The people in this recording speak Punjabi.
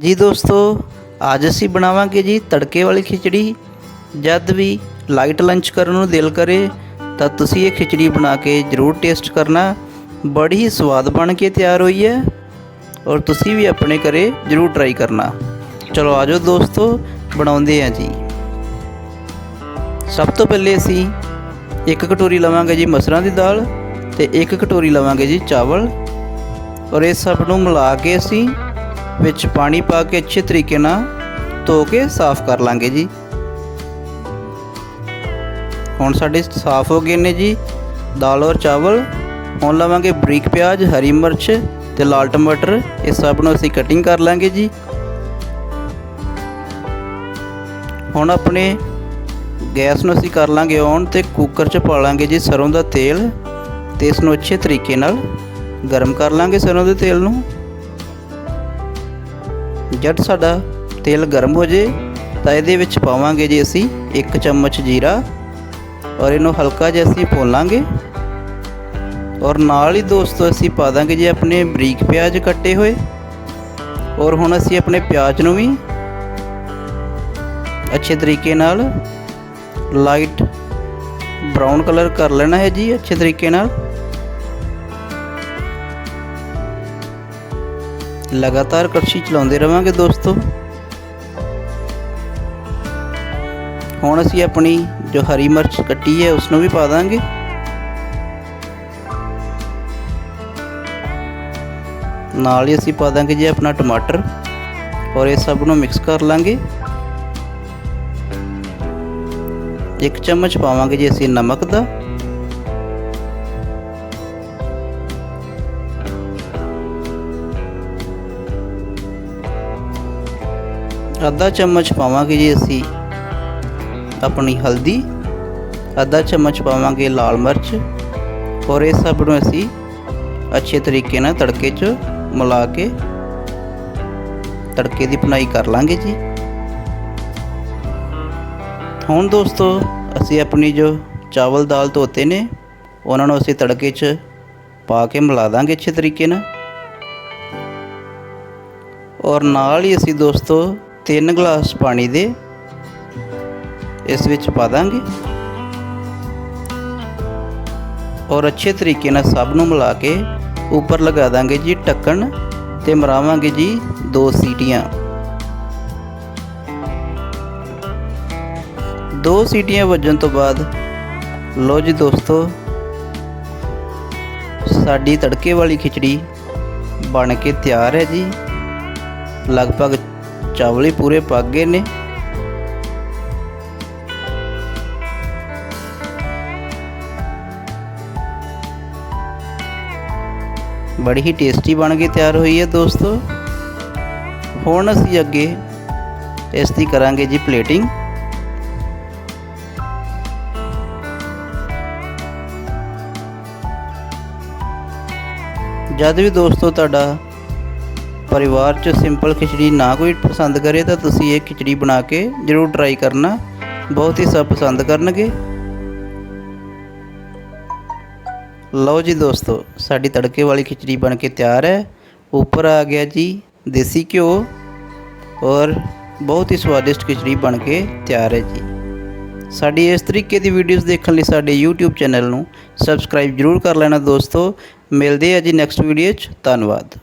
ਜੀ ਦੋਸਤੋ, ਅੱਜ ਅਸੀਂ ਬਣਾਵਾਂਗੇ ਜੀ ਤੜਕੇ ਵਾਲੀ ਖਿਚੜੀ। ਜਦ ਵੀ ਲਾਈਟ ਲੰਚ ਕਰਨ ਨੂੰ ਦਿਲ ਕਰੇ, ਤਾਂ ਤੁਸੀਂ ਇਹ ਖਿਚੜੀ ਬਣਾ ਕੇ ਜ਼ਰੂਰ ਟੇਸਟ ਕਰਨਾ। ਬੜੀ ਹੀ ਸਵਾਦ ਬਣ ਕੇ ਤਿਆਰ ਹੋਈ ਹੈ ਔਰ ਤੁਸੀਂ ਵੀ ਆਪਣੇ ਘਰੇ ਜ਼ਰੂਰ ਟਰਾਈ ਕਰਨਾ। ਚਲੋ ਆਜੋ ਦੋਸਤੋ, ਬਣਾਉਂਦੇ ਹਾਂ ਜੀ। ਸਭ ਤੋਂ ਪਹਿਲੇ ਅਸੀਂ ਇੱਕ ਕਟੋਰੀ ਲਵਾਂਗੇ ਜੀ ਮਸਰਾਂ ਦੀ ਦਾਲ ਤੇ ਇੱਕ ਕਟੋਰੀ ਲਵਾਂਗੇ ਜੀ ਚਾਵਲ। ਔਰ ਇਹ ਸਭ ਨੂੰ ਮਿਲਾ ਕੇ ਅਸੀਂ ਵਿੱਚ ਪਾਣੀ ਪਾ ਕੇ ਅੱਛੇ ਤਰੀਕੇ ਨਾਲ ਧੋ ਕੇ ਸਾਫ਼ ਕਰ ਲਾਂਗੇ ਜੀ। ਹੁਣ ਸਾਡੇ ਸਾਫ਼ ਹੋ ਗਏ ਨੇ ਜੀ। ਦਾਲ ਔਰ ਚਾਵਲ। ਹੁਣ ਲਵਾਂਗੇ ਬਰੀਕ ਪਿਆਜ਼, ਹਰੀ ਮਿਰਚ ਤੇ ਲਾਲ ਟਮਾਟਰ। ਇਹ ਸਭ ਨੂੰ ਅਸੀਂ ਕਟਿੰਗ ਕਰ ਲਾਂਗੇ ਜੀ। ਹੁਣ ਆਪਣੇ ਗੈਸ ਨੂੰ ਅਸੀਂ ਕਰ ਲਾਂਗੇ ਔਨ ਤੇ ਕੁੱਕਰ 'ਚ ਪਾ ਲਾਂਗੇ ਜੀ ਸਰੋਂ ਦਾ ਤੇਲ ਤੇ ਇਸ ਨੂੰ ਅੱਛੇ ਤਰੀਕੇ ਨਾਲ ਗਰਮ ਕਰ ਲਾਂਗੇ ਸਰੋਂ ਦੇ ਤੇਲ ਨੂੰ। ਜਦ ਸਾਡਾ ਤੇਲ ਗਰਮ ਹੋ ਜੇ, ਤਾਂ ਇਹਦੇ ਵਿੱਚ ਪਾਵਾਂਗੇ ਜੀ ਅਸੀਂ 1 ਚਮਚ ਜੀਰਾ ਔਰ ਇਹਨੂੰ ਹਲਕਾ ਜਿਹਾ ਅਸੀਂ ਭੁੰਨਾਂਗੇ ਔਰ ਨਾਲ ਹੀ ਦੋਸਤੋ ਅਸੀਂ ਪਾ ਦਾਂਗੇ ਜੀ ਆਪਣੇ ਬਰੀਕ ਪਿਆਜ਼ ਕੱਟੇ ਹੋਏ। ਔਰ ਹੁਣ ਅਸੀਂ ਆਪਣੇ ਪਿਆਜ਼ ਨੂੰ ਵੀ ਅੱਛੇ ਤਰੀਕੇ ਨਾਲ ਲਾਈਟ ਬਰਾਊਨ ਕਲਰ ਕਰ ਲੈਣਾ ਹੈ ਜੀ, ਅੱਛੇ ਤਰੀਕੇ ਨਾਲ। ਲਗਾਤਾਰ ਕੜਛੀ ਚਲਾਉਂਦੇ ਰਵਾਂਗੇ ਦੋਸਤੋ। ਹੁਣ ਅਸੀਂ ਆਪਣੀ ਜੋ ਹਰੀ ਮਿਰਚ ਕੱਟੀ ਹੈ ਉਸ ਨੂੰ ਵੀ ਪਾ ਦਾਂਗੇ। ਨਾਲ ਹੀ ਅਸੀਂ ਪਾ ਦਾਂਗੇ ਜੀ ਆਪਣਾ ਟਮਾਟਰ ਔਰ ਇਹ ਸਭ ਨੂੰ ਮਿਕਸ ਕਰ ਲਾਂਗੇ। ਇੱਕ ਚਮਚ ਪਾਵਾਂਗੇ ਜੀ ਅਸੀਂ ਨਮਕ ਦਾ। ਅੱਧਾ ਚਮਚ ਪਾਵਾਂਗੇ ਜੀ ਅਸੀਂ ਆਪਣੀ ਹਲਦੀ, ਅੱਧਾ ਚਮਚ ਪਾਵਾਂਗੇ ਲਾਲ ਮਿਰਚ ਔਰ ਇਹ ਸਭ ਨੂੰ ਅਸੀਂ ਅੱਛੇ ਤਰੀਕੇ ਨਾਲ ਤੜਕੇ 'ਚ ਮਿਲਾ ਕੇ ਤੜਕੇ ਦੀ ਬਣਾਈ ਕਰ ਲਾਂਗੇ ਜੀ। ਹੁਣ ਦੋਸਤੋ, ਅਸੀਂ ਆਪਣੀ ਜੋ ਚਾਵਲ ਦਾਲ ਧੋਤੇ ਨੇ, ਉਹਨਾਂ ਨੂੰ ਅਸੀਂ ਤੜਕੇ 'ਚ ਪਾ ਕੇ ਮਿਲਾ ਦਾਂਗੇ ਅੱਛੇ ਤਰੀਕੇ ਨਾਲ। ਔਰ ਨਾਲ ਹੀ ਅਸੀਂ ਦੋਸਤੋ 3 ਗਲਾਸ ਪਾਣੀ ਦੇ ਇਸ ਵਿੱਚ ਪਾ ਦਾਂਗੇ। ਔਰ ਅੱਛੇ ਤਰੀਕੇ ਨਾਲ ਸਭ ਨੂੰ ਮਿਲਾ ਕੇ ਉੱਪਰ ਲਗਾ ਦਾਂਗੇ ਜੀ ਢੱਕਣ ਤੇ ਮਰਾਵਾਂਗੇ ਜੀ ਦੋ ਸੀਟੀਆਂ। ਦੋ ਸੀਟੀਆਂ ਵੱਜਣ ਤੋਂ ਬਾਅਦ ਲੋ ਜੀ ਦੋਸਤੋ, ਸਾਡੀ ਤੜਕੇ ਵਾਲੀ ਖਿਚੜੀ ਬਣ ਕੇ ਤਿਆਰ ਹੈ ਜੀ। ਲਗਭਗ ਚਾਵਲ ਹੀ ਪੂਰੇ ਪੱਕ ਗਏ ਨੇ ਬੜੀ ਹੀ ਟੇਸਟੀ ਬਣ ਕੇ ਤਿਆਰ ਹੋਈ ਹੈ ਦੋਸਤੋ ਹੁਣ ਅਸੀਂ ਅੱਗੇ ਇਸ ਦੀ ਕਰਾਂਗੇ ਜੀ ਪਲੇਟਿੰਗ ਜਦ ਵੀ ਦੋਸਤੋ ਤੁਹਾਡਾ ਪਰਿਵਾਰ 'ਚ ਸਿੰਪਲ ਖਿਚੜੀ ਨਾ ਕੋਈ ਪਸੰਦ ਕਰੇ ਤਾਂ ਤੁਸੀਂ ਇਹ ਖਿਚੜੀ ਬਣਾ ਕੇ ਜ਼ਰੂਰ ਟਰਾਈ ਕਰਨਾ। ਬਹੁਤ ਹੀ ਸਭ ਪਸੰਦ ਕਰਨਗੇ। ਲਓ ਜੀ ਦੋਸਤੋ, ਸਾਡੀ ਤੜਕੇ ਵਾਲੀ ਖਿਚੜੀ ਬਣ ਕੇ ਤਿਆਰ ਹੈ। ਉੱਪਰ ਆ ਗਿਆ ਜੀ ਦੇਸੀ ਘਿਓ ਔਰ ਬਹੁਤ ਹੀ ਸਵਾਦਿਸ਼ਟ ਖਿਚੜੀ ਬਣ ਕੇ ਤਿਆਰ ਹੈ ਜੀ। ਸਾਡੀ ਇਸ ਤਰੀਕੇ ਦੀ ਵੀਡੀਓਜ਼ ਦੇਖਣ ਲਈ ਸਾਡੇ YouTube ਚੈਨਲ ਨੂੰ ਸਬਸਕ੍ਰਾਈਬ ਜ਼ਰੂਰ ਕਰ ਲੈਣਾ ਦੋਸਤੋ। ਮਿਲਦੇ ਆ ਜੀ ਨੈਕਸਟ ਵੀਡੀਓ 'ਚ। ਧੰਨਵਾਦ।